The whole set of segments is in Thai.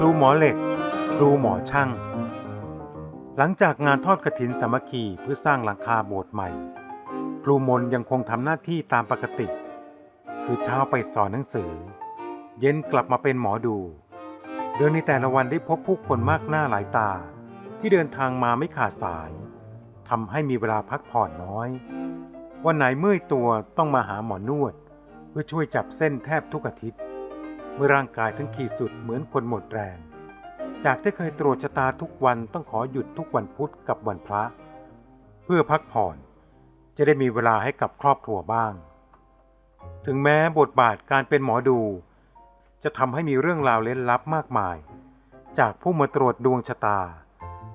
ครูหมอเหล็ก ครูหมอช่าง หลังจากงานทอดกระถินสามัคคีเพื่อสร้างหลังคาโบสถ์ใหม่ ครูมนยังคงทำหน้าที่ตามปกติ คือเช้าไปสอนหนังสือ เย็นกลับมาเป็นหมอดูเดือนในแต่ละวันได้พบผู้คนมากหน้าหลายตา ที่เดินทางมาไม่ขาดสายทำให้มีเวลาพักผ่อนน้อย วันไหนเมื่อยตัวต้องมาหาหมอนวด เพื่อช่วยจับเส้นแทบทุกอาทิตย์ เมื่อร่างกายทั้งขีดสุดเหมือนคนหมดแรง จากที่เคยตรวจชะตาทุกวันต้องขอหยุดทุกวันพุธกับวันพระ เพื่อพักผ่อน จะได้มีเวลาให้กับครอบครัวบ้าง ถึงแม้บทบาทการเป็นหมอดู จะทำให้มีเรื่องราวเล้นลับมากมาย จากผู้มาตรวจดวงชะตา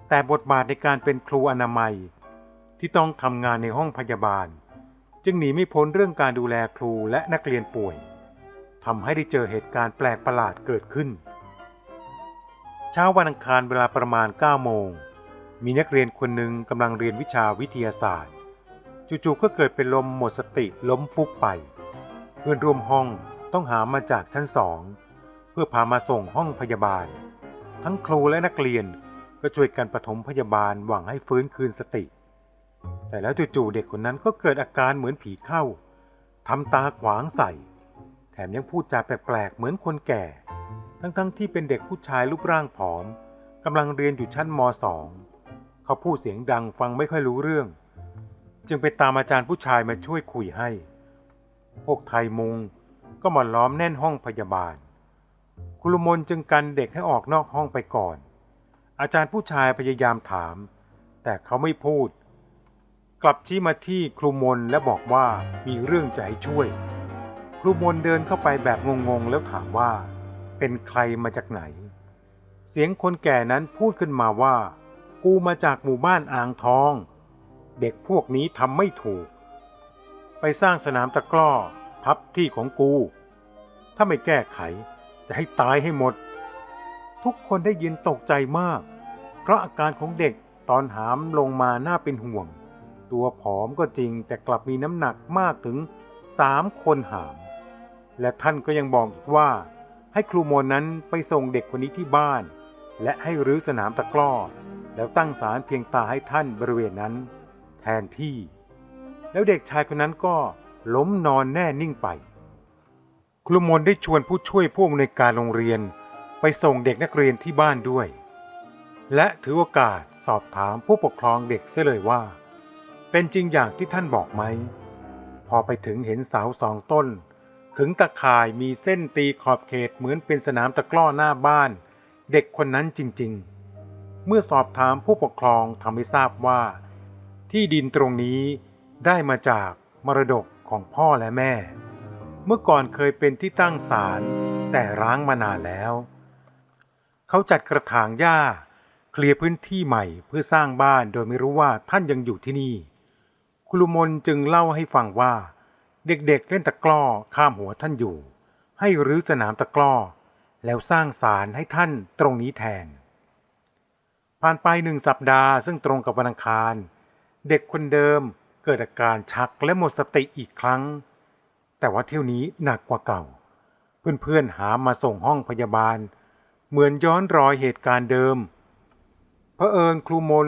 แต่บทบาทในการเป็นครูอนามัย ที่ต้องทำงานในห้องพยาบาล จึงหนีไม่พ้นเรื่องการดูแลครูและนักเรียนป่วย ทำให้ได้เจอเหตุการณ์แปลกประหลาดเกิดขึ้น เช้าวันอังคารเวลาประมาณ 9 โมง มีนักเรียนคนหนึ่งกำลังเรียนวิชาวิทยาศาสตร์ จู่ๆก็เกิดเป็นลมหมดสติล้มฟุบไป เพื่อนร่วมห้องต้องหามาจากชั้นสองเพื่อพามาส่งห้องพยาบาล ทั้งครูและนักเรียนก็ช่วยกันปฐมพยาบาลหวังให้ฟื้นคืนสติ แต่แล้วจู่ๆเด็กคนนั้นก็เกิดอาการเหมือนผีเข้าทำตาขวางใส่ แถมยังพูดจาแปลกๆเหมือนคนแก่ ทั้งๆที่เป็นเด็กผู้ชายรูปร่างผอมกำลังเรียนอยู่ชั้นมสองเขาพูดเสียงดังฟังไม่ค่อยรู้เรื่อง จึงไปตามอาจารย์ผู้ชายมาช่วยคุยให้ พวกไทยมุงก็มาล้อมแน่นห้องพยาบาล คุลมนจึงกันเด็กให้ออกนอกห้องไปก่อน อาจารย์ผู้ชายพยายามถาม แต่เขาไม่พูด กลับชี้มาที่ครูมนและบอกว่ามีเรื่องจะให้ช่วย ครูมนเดินเข้าไปแบบงงๆ แล้วถามว่า เป็นใครมาจากไหน เสียงคนแก่นั้นพูดขึ้นมาว่า กูมาจากหมู่บ้านอ่างทอง เด็กพวกนี้ทำไม่ถูก ไปสร้างสนามตะกร้อทับที่ของกู ถ้าไม่แก้ไขจะให้ตายให้หมด ทุกคนได้ยินตกใจมาก เพราะอาการของเด็กตอนหามลงมาน่าเป็นห่วง ตัวผอมก็จริงแต่กลับมีน้ำหนักมากถึงสามคนหาม และท่านก็ยังบอกอีกว่า ให้ครูโมนนั้นไปส่งเด็กคนนี้ที่บ้าน และให้รื้อสนามตะกร้อ แล้วตั้งศาลเพียงตาให้ท่านบริเวณนั้น แทนที่ แล้วเด็กชายคนนั้นก็ล้มนอนแน่นิ่งไป ครูมนได้ชวนผู้ช่วยผู้อำนวยการโรงเรียน ไปส่งเด็กนักเรียนที่บ้านด้วย และถือโอกาสสอบถามผู้ปกครองเด็กเสียเลยว่า เป็นจริงอย่างที่ท่านบอกไหม พอไปถึงเห็นเสาสองต้น ขึงตะข่ายมีเส้นตีขอบเขตเหมือนเป็นสนามตะกร้อหน้าบ้าน เด็กคนนั้นจริงๆ เมื่อสอบถามผู้ปกครองทำให้ทราบว่า ที่ดินตรงนี้ได้มาจากมรดกของพ่อและแม่ เมื่อก่อนเคยเป็นที่ตั้งศาลแต่ร้างมานานแล้ว เขาจัดกระถางหญ้า เคลียร์พื้นที่ใหม่เพื่อสร้างบ้านโดยไม่รู้ว่าท่านยังอยู่ที่นี่ คุลุมนจึงเล่าให้ฟังว่า เด็กๆเล่นตะกร้อข้ามหัวท่านอยู่ ให้รื้อสนามตะกร้อ แล้วสร้างศาลให้ท่านตรงนี้แทน ผ่านไปหนึ่งสัปดาห์ซึ่งตรงกับวันอังคาร เด็กคนเดิมเกิดอาการชักและหมดสติอีกครั้ง แต่ว่าเที่ยวนี้หนักกว่าเก่า เพื่อนๆหามาส่งห้องพยาบาล เหมือนย้อนรอยเหตุการณ์เดิมเผอิญครูมน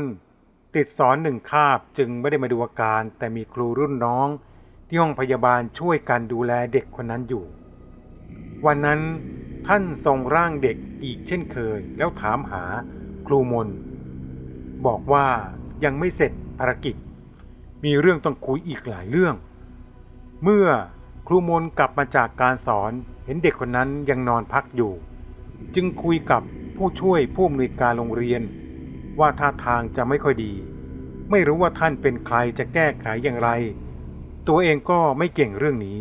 ติดสอนหนึ่งคาบจึงไม่ได้มาดูอาการแต่มีครูรุ่นน้อง ที่ห้องพยาบาลช่วยกันดูแลเด็กคนนั้นอยู่ วันนั้นท่านทรงร่างเด็กอีกเช่นเคย แล้วถามหาครูมน บอกว่ายังไม่เสร็จภารกิจ มีเรื่องต้องคุยอีกหลายเรื่อง เมื่อครูมนกลับมาจากการสอนเห็นเด็กคนนั้นยังนอนพักอยู่ จึงคุยกับผู้ช่วยผู้อำนวยการโรงเรียน ว่าท่าทางจะไม่ค่อยดี ไม่รู้ว่าท่านเป็นใครจะแก้ไขอย่างไร ตัวเองก็ไม่เก่งเรื่องนี้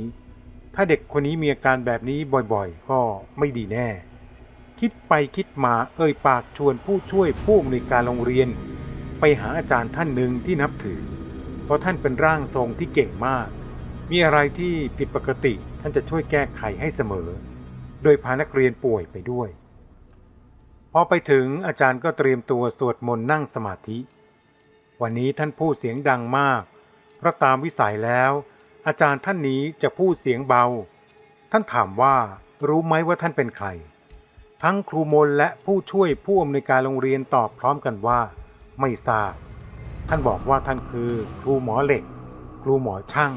ถ้าเด็กคนนี้มีอาการแบบนี้บ่อยๆ ก็ไม่ดีแน่ คิดไปคิดมาเอ่ยปากชวนผู้ช่วยผู้อำนวยการโรงเรียน ไปหาอาจารย์ท่านหนึ่งที่นับถือ เพราะท่านเป็นร่างทรงที่เก่งมาก มีอะไรที่ผิดปกติท่านจะช่วยแก้ไขให้เสมอ โดยพานักเรียนป่วยไปด้วย พอไปถึงอาจารย์ก็เตรียมตัวสวดมนต์นั่งสมาธิ วันนี้ท่านพูดเสียงดังมาก เพราะตามวิสัยแล้ว อาจารย์ท่านนี้จะพูดเสียงเบา ท่านถามว่ารู้ไหมว่าท่านเป็นใคร ทั้งครูมนและผู้ช่วยผู้อำนวยการโรงเรียนตอบพร้อมกันว่า ไม่ทราบ ท่านบอกว่าท่านคือ ครูหมอเหล็ก ครูหมอช่าง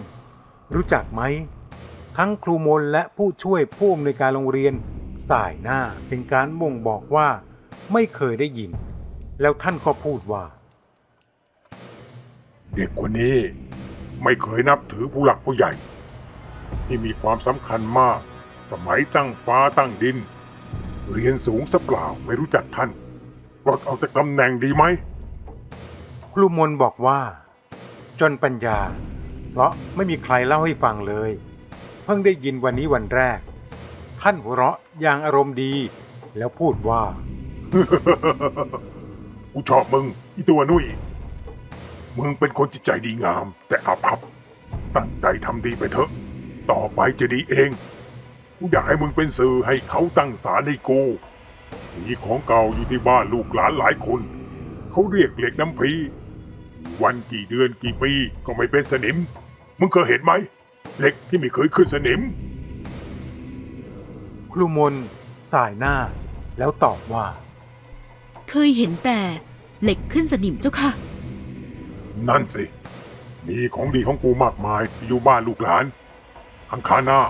รู้จักไหม ทั้งครูมนและผู้ช่วยผู้อำนวยการโรงเรียนสายหน้าเป็นการบ่งบอกว่า ไม่เคยได้ยิน แล้วท่านก็พูดว่า เด็กคนนี้ไม่เคยนับถือผู้หลักผู้ใหญ่ ที่มีความสำคัญมาก สมัยตั้งฟ้าตั้งดิน เรียนสูงสเปล่าไม่รู้จักท่านปลดออกจากตำแหน่งดีไหมครูมนบอกว่า จนปัญญา เพราะไม่มีใครเล่าให้ฟังเลย เพิ่งได้ยินวันนี้วันแรก ท่านหัวเราะอย่างอารมณ์ดี แล้วพูดว่า กูชอบมึงอีตัวนุ่ย มึงเป็นคนจิตใจดีงาม แต่อาภัพตั้งใจทำดีไปเถอะ ต่อไปจะดีเอง กูอยากให้มึงเป็นสื่อให้เขาตั้งศาลให้กูมีของเก่าอยู่ที่บ้านลูกหลานหลายคน เขาเรียกเหล็กน้ำพีวันกี่เดือนกี่ปีก็ไม่เป็นสนิม มึงเคยเห็นไหมเหล็กที่ไม่เคยขึ้นสนิม ครูมนสายหน้าแล้วตอบว่า เคยเห็นแต่เหล็กขึ้นสนิมเจ้าค่ะ นั่นสิ มีของดีของกูมากมายที่อยู่บ้านลูกหลาน อังคารหน้า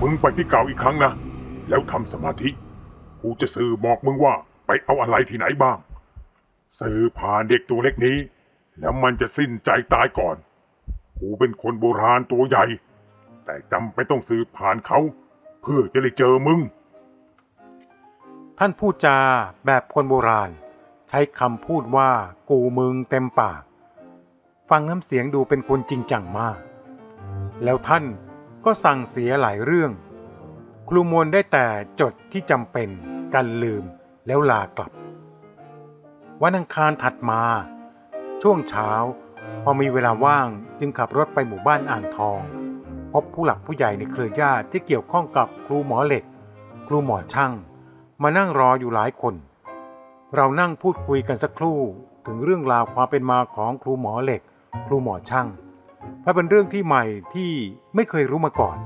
มึงไปที่เก่าอีกครั้งนะ แล้วทำสมาธิ กูจะสื่อบอกมึงว่าไปเอาอะไรที่ไหนบ้าง สื่อผ่านเด็กตัวเล็กนี้ แล้วมันจะสิ้นใจตายก่อน กูเป็นคนโบราณตัวใหญ่ แต่จำไปต้องสื่อผ่านเขา เพื่อจะได้เจอมึง ท่านพูดจาแบบคนโบราณ ใช้คำพูดว่ากูมึงเต็มปาก ฟังน้ำเสียงดูเป็นคนจริงจังมาก แล้วท่านก็สั่งเสียหลายเรื่อง ครูมวลได้แต่จดที่จำเป็นกันลืมแล้วลากลับ วันอังคารถัดมา ช่วงเช้า พอมีเวลาว่างจึงขับรถไปหมู่บ้านอ่างทอง พบผู้หลักผู้ใหญ่ในเครือญาติที่เกี่ยวข้องกับครูหมอเหล็ก ครูหมอช่าง มานั่งรออยู่หลายคน เรานั่งพูดคุยกันสักครู่ถึงเรื่องราวความเป็นมาของครูหมอเหล็ก ครูหมอช่างเพราะเป็นเรื่องที่ใหม่ที่ไม่เคยรู้มาก่อน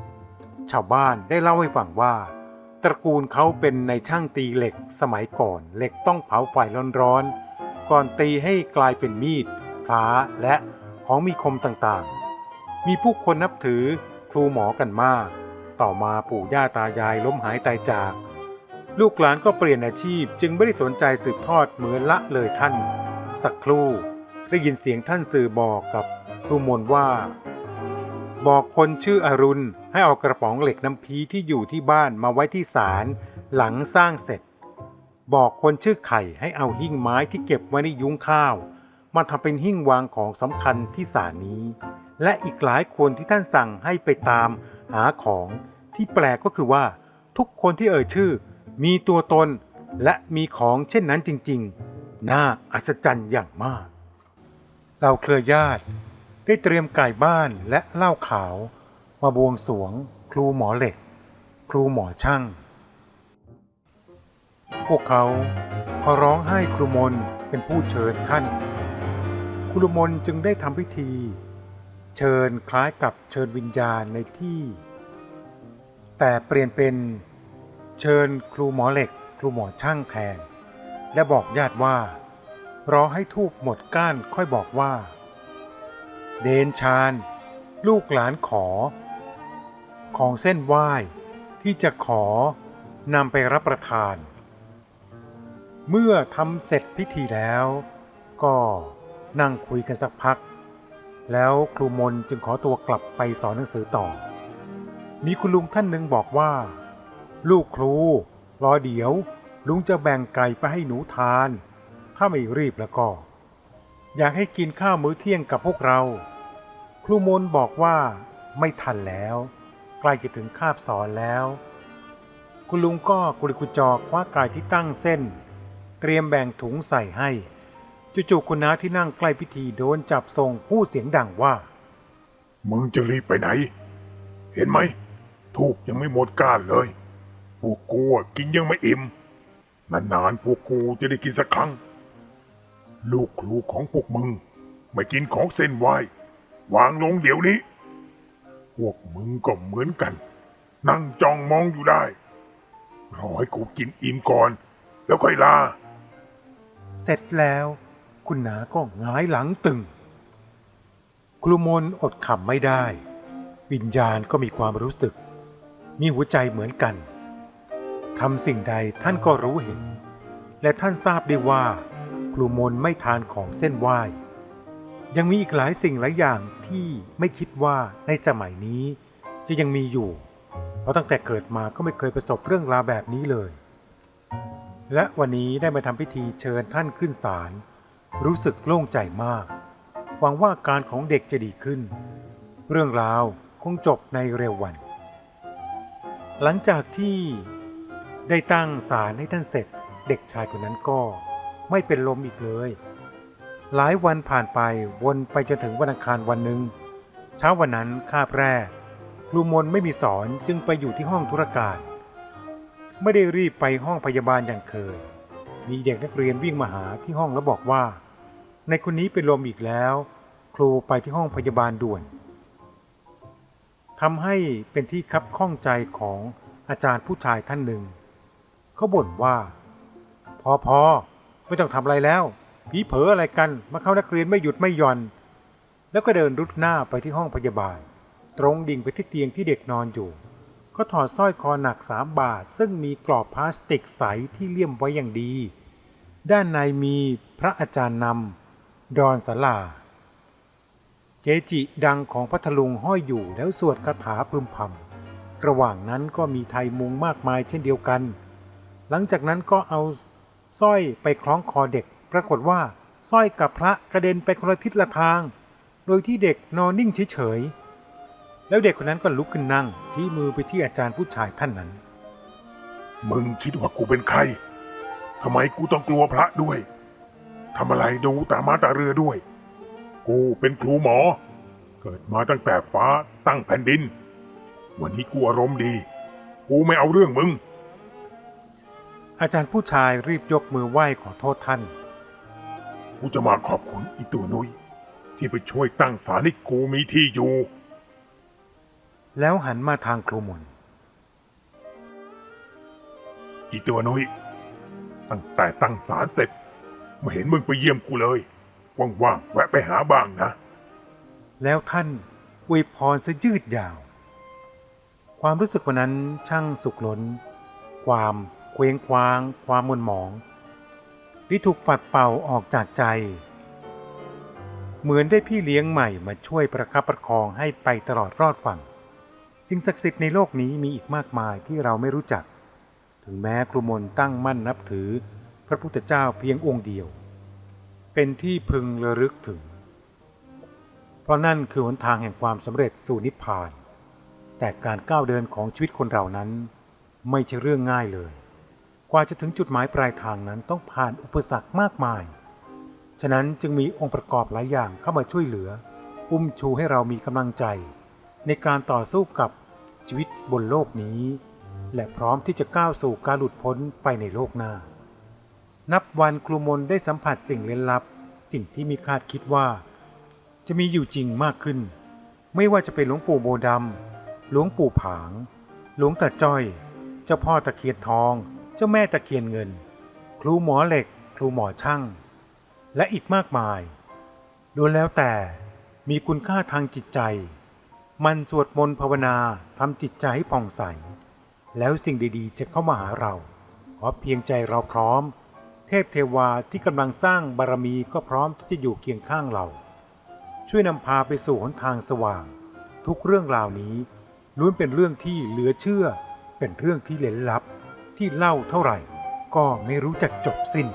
ชาวบ้านได้เล่าให้ฟังว่า ตระกูลเขาเป็นในช่างตีเหล็กสมัยก่อน เหล็กต้องเผาไฟร้อนๆก่อนตีให้กลายเป็นมีดพลาและของมีคมต่างๆ มีผู้คนนับถือครูหมอกันมาก ต่อมาปู่ย่าตายายล้มหายตายจาก ลูกหลานก็เปลี่ยนอาชีพจึงไม่ได้สนใจสืบทอดเหมือนละเลยท่าน สักครู่ ได้ยินเสียงท่านสื่อบอกกับครูมนว่า บอกคนชื่ออรุณให้เอากระป๋องเหล็กน้ำพีที่อยู่ที่บ้านมาไว้ที่ศาลหลังสร้างเสร็จ บอกคนชื่อไข่ให้เอาหิ้งไม้ที่เก็บไว้ในยุ้งข้าว มาทำเป็นหิ้งวางของสำคัญที่ศาลนี้ และอีกหลายคนที่ท่านสั่งให้ไปตามหาของที่แปลกก็คือว่า ทุกคนที่เอ่ยชื่อ มีตัวตนและมีของเช่นนั้นจริง ๆ น่าอัศจรรย์อย่างมาก เราเครือญาติ ได้เตรียมไก่บ้านและเหล้าขาว มาบวงสรวง ครูหมอเหล็ก ครูหมอช่าง พวกเขาขอร้องให้ครูมนเป็นผู้เชิญท่าน ครูมนจึงได้ทำพิธี เชิญคล้ายกับเชิญวิญญาณในที่ แต่เปลี่ยนเป็นเชิญครูหมอเหล็ก ครูหมอช่างแทนและบอกญาติว่า รอให้ทูบหมดก้านค่อยบอกว่า เดนชาน ลูกหลานขอ ของเส้นไหว้ที่จะขอนำไปรับประทาน เมื่อทำเสร็จพิธีแล้ว ก็นั่งคุยกันสักพัก แล้วครูมนจึงขอตัวกลับไปสอนหนังสือต่อ มีคุณลุงท่านหนึ่งบอกว่า ลูกครูรอเดี๋ยว ลุงจะแบ่งไก่ไปให้หนูทาน ถ้าไม่รีบแล้วก็ อยากให้กินข้าวมื้อเที่ยงกับพวกเรา ครูมนบอกว่าไม่ทันแล้ว ใกล้จะถึงคาบสอนแล้ว คุณลุงก็กุลิกุจอคว้าไก่ที่ตั้งเส้น เตรียมแบ่งถุงใส่ให้จู่ๆคุณน้าที่นั่งใกล้พิธีโดนจับส่งพูดเสียงดังว่า มึงจะรีบไปไหน เห็นไหมทูกยังไม่หมดก้านเลย พวกกูกินยังไม่อิ่มนานๆพวกกูจะได้กินสักครั้ง ลูกครูของพวกมึง ไม่กินของเส้นไหววางลงเดี๋ยวนี้ พวกมึงก็เหมือนกัน นั่งจ้องมองอยู่ได้รอให้กูกินอิ่มก่อน แล้วค่อยลา เสร็จแล้ว คุณนาก็หงายหลังตึง ครูมนอดขำไม่ได้ วิญญาณก็มีความรู้สึก มีหัวใจเหมือนกันทำสิ่งใดท่านก็รู้เห็น และท่านทราบได้ว่า ครูมนไม่ทานของเส้นไหว้ ยังมีอีกหลายสิ่งหลายอย่างที่ไม่คิดว่าในสมัยนี้จะยังมีอยู่ เพราะตั้งแต่เกิดมาก็ไม่เคยประสบเรื่องราวแบบนี้เลย และวันนี้ได้มาทำพิธีเชิญท่านขึ้นศาลรู้สึกโล่งใจมาก หวังว่าอาการของเด็กจะดีขึ้น เรื่องราวคงจบในเร็ววัน หลังจากที่ได้ตั้งศาลให้ท่านเสร็จเด็กชายคนนั้นก็ ไม่เป็นลมอีกเลย หลายวันผ่านไปวนไปจนถึงวันอังคารวันหนึ่งเช้าวันนั้นคาบแรกครูมนไม่มีสอนจึงไปอยู่ที่ห้องธุรการ ไม่ได้รีบไปห้องพยาบาลอย่างเคย มีเด็กนักเรียนวิ่งมาหาที่ห้องแล้วบอกว่า ในคนนี้เป็นลมอีกแล้ว ครูไปที่ห้องพยาบาลด่วนทำให้เป็นที่คับข้องใจของอาจารย์ผู้ชายท่านหนึ่ง เขาบ่นว่า พอพอ ไม่ต้องทำอะไรแล้ว ผีเผลออะไรกัน มาเข้านักเรียนไม่หยุดไม่หย่อน แล้วก็เดินรุดหน้าไปที่ห้องพยาบาล ตรงดิ่งไปที่เตียงที่เด็กนอนอยู่ ก็ถอดสร้อยคอหนักสามบาท ซึ่งมีกรอบพลาสติกใสที่เลี่ยมไว้อย่างดี ด้านในมีพระอาจารย์นำดอนสลาเจจิดังของพัทลุงห้อยอยู่แล้วสวดคาถาพึมพำระหว่างนั้นก็มีไทยมุงมากมายเช่นเดียวกัน หลังจากนั้นก็เอา สร้อยไปคล้องคอเด็ก ปรากฏว่าสร้อยกับพระกระเด็นไปคนละทิศละทาง โดยที่เด็กนอนนิ่งเฉยๆแล้วเด็กคนนั้นก็ลุกขึ้นนั่งชี้มือไปที่อาจารย์ผู้ชายท่านนั้น มึงคิดว่ากูเป็นใครทำไมกูต้องกลัวพระด้วยทำอะไรดูตามาตาเรือด้วย กูเป็นครูหมอ เกิดมาตั้งแต่ฟ้าตั้งแผ่นดิน วันนี้กูอารมณ์ดี กูไม่เอาเรื่องมึง อาจารย์ผู้ชายรีบยกมือไหว้ขอโทษท่าน กูจะมาขอบคุณอีตัวนุ้ยที่ไปช่วยตั้งศาลให้กูมีที่อยู่ แล้วหันมาทางครูมนอีตัวนุ้ยตั้งแต่ตั้งศาลเสร็จไม่เห็นมึงไปเยี่ยมกูเลย ว่างๆแวะไปหาบ้างนะ แล้วท่านอวยพรซะยืดยาว ความรู้สึกวันนั้นช่างสุขล้น ความ เคว้งคว้าง ความมนหมอง ที่ถูกปัดเป่าออกจากใจ เหมือนได้พี่เลี้ยงใหม่มาช่วยประคับประคองให้ไปตลอดรอดฝั่ง สิ่งศักดิ์สิทธิ์ในโลกนี้มีอีกมากมายที่เราไม่รู้จัก ถึงแม้ครูมนตั้งมั่นนับถือพระพุทธเจ้าเพียงองค์เดียว เป็นที่พึงระลึกถึง เพราะนั่นคือหนทางแห่งความสำเร็จสู่นิพพาน แต่การก้าวเดินของชีวิตคนเรานั้น ไม่ใช่เรื่องง่ายเลย กว่าจะถึงจุดหมายปลายทางนั้นต้องผ่านอุปสรรคมากมาย ฉะนั้นจึงมีองค์ประกอบหลายอย่างเข้ามาช่วยเหลือ อุ้มชูให้เรามีกำลังใจ ในการต่อสู้กับชีวิตบนโลกนี้ และพร้อมที่จะก้าวสู่การหลุดพ้นไปในโลกหน้า นับวันครูมนได้สัมผัสสิ่งเล้นลับ สิ่งที่มีคาดคิดว่า จะมีอยู่จริงมากขึ้น ไม่ว่าจะเป็นหลวงปู่โบดำหลวงปู่ผาง หลวงตาจ้อย เจ้าพ่อตะเคียนทอง จ้าแม่ตะเคียนเงิน ครูหมอเหล็ก ครูหมอช่าง และอีกมากมายล้วนแล้วแต่มีคุณค่าทางจิตใจ มันสวดมนต์ภาวนาทำจิตใจให้ผ่องใส แล้วสิ่งดีๆ จะเข้ามาหาเราขอเพียงใจเราพร้อม เทพเทวาที่กำลังสร้างบารมีก็พร้อมที่จะอยู่เคียงข้างเรา ช่วยนำพาไปสู่หนทางสว่าง ทุกเรื่องราวนี้ล้วนเป็นเรื่องที่เหลือเชื่อเป็นเรื่องที่เล้นลับ ที่เล่าเท่าไหร่ ก็ไม่รู้จักจบสิ้น